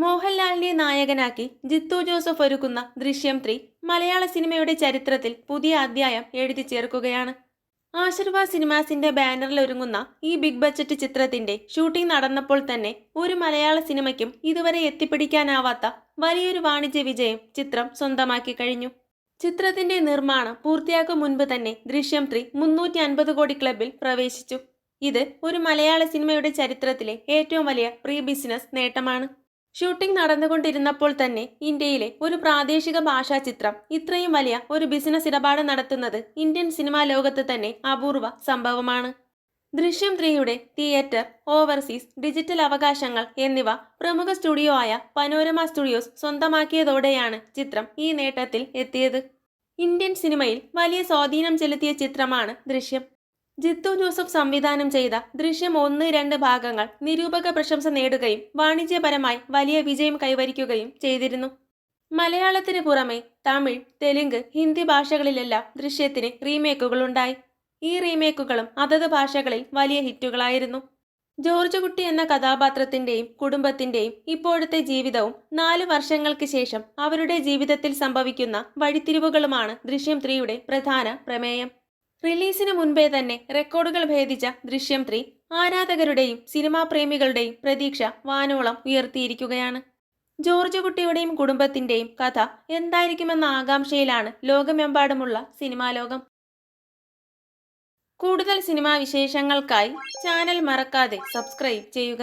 മോഹൻലാലിനെ നായകനാക്കി ജിത്തു ജോസഫ് ഒരുക്കുന്ന ദൃശ്യം ത്രീ മലയാള സിനിമയുടെ ചരിത്രത്തിൽ പുതിയ അധ്യായം എഴുതി ചേർക്കുകയാണ്. ആശീർവാദ് സിനിമാസിന്റെ ബാനറിൽ ഒരുങ്ങുന്ന ഈ ബിഗ് ബജറ്റ് ചിത്രത്തിന്റെ ഷൂട്ടിംഗ് നടന്നപ്പോൾ തന്നെ ഒരു മലയാള സിനിമയ്ക്കും ഇതുവരെ എത്തിപ്പിടിക്കാനാവാത്ത വലിയൊരു വാണിജ്യ വിജയം ചിത്രം സ്വന്തമാക്കി കഴിഞ്ഞു. ചിത്രത്തിന്റെ നിർമ്മാണം പൂർത്തിയാക്കും മുൻപ് തന്നെ ദൃശ്യം ത്രീ മുന്നൂറ്റി അൻപത് കോടി ക്ലബിൽ പ്രവേശിച്ചു. ഇത് ഒരു മലയാള സിനിമയുടെ ചരിത്രത്തിലെ ഏറ്റവും വലിയ പ്രീ ബിസിനസ് നേട്ടമാണ്. ഷൂട്ടിംഗ് നടന്നുകൊണ്ടിരുന്നപ്പോൾ തന്നെ ഇന്ത്യയിലെ ഒരു പ്രാദേശിക ഭാഷാ ചിത്രം ഇത്രയും വലിയ ഒരു ബിസിനസ് ഇടപാട് നടത്തുന്നത് ഇന്ത്യൻ സിനിമാ ലോകത്ത് തന്നെ അപൂർവ സംഭവമാണ്. ദൃശ്യം ത്രീയുടെ തിയേറ്റർ ഓവർസീസ് ഡിജിറ്റൽ അവകാശങ്ങൾ എന്നിവ പ്രമുഖ സ്റ്റുഡിയോ ആയ പനോരമ സ്റ്റുഡിയോസ് സ്വന്തമാക്കിയതോടെയാണ് ചിത്രം ഈ നേട്ടത്തിൽ എത്തിയത്. ഇന്ത്യൻ സിനിമയിൽ വലിയ സ്വാധീനം ചെലുത്തിയ ചിത്രമാണ് ദൃശ്യം. ജിത്തു ജോസഫ് സംവിധാനം ചെയ്ത ദൃശ്യം ഒന്ന് രണ്ട് ഭാഗങ്ങൾ നിരൂപക പ്രശംസ നേടുകയും വാണിജ്യപരമായി വലിയ വിജയം കൈവരിക്കുകയും ചെയ്തിരുന്നു. മലയാളത്തിന് പുറമെ തമിഴ് തെലുങ്ക് ഹിന്ദി ഭാഷകളിലെല്ലാം ദൃശ്യത്തിന് റീമേക്കുകൾ ഉണ്ടായി ഈ റീമേക്കുകളും അതത് ഭാഷകളിൽ വലിയ ഹിറ്റുകളായിരുന്നു. ജോർജ് കുട്ടി എന്ന കഥാപാത്രത്തിന്റെയും കുടുംബത്തിന്റെയും ഇപ്പോഴത്തെ ജീവിതവും നാല് വർഷങ്ങൾക്ക് ശേഷം അവരുടെ ജീവിതത്തിൽ സംഭവിക്കുന്ന വഴിത്തിരിവുകളുമാണ് ദൃശ്യം ത്രീയുടെ പ്രധാന പ്രമേയം. റിലീസിന് മുൻപേ തന്നെ റെക്കോർഡുകൾ ഭേദിച്ച ദൃശ്യം ത്രീ ആരാധകരുടെയും സിനിമാ പ്രേമികളുടെയും പ്രതീക്ഷ വാനോളം ഉയർത്തിയിരിക്കുകയാണ്. ജോർജ് കുട്ടിയുടെയും കുടുംബത്തിന്റെയും കഥ എന്തായിരിക്കുമെന്ന ആകാംക്ഷയിലാണ് ലോകമെമ്പാടുമുള്ള സിനിമാ ലോകം. കൂടുതൽ സിനിമാ വിശേഷങ്ങൾക്കായി ചാനൽ മറക്കാതെ സബ്സ്ക്രൈബ് ചെയ്യുക.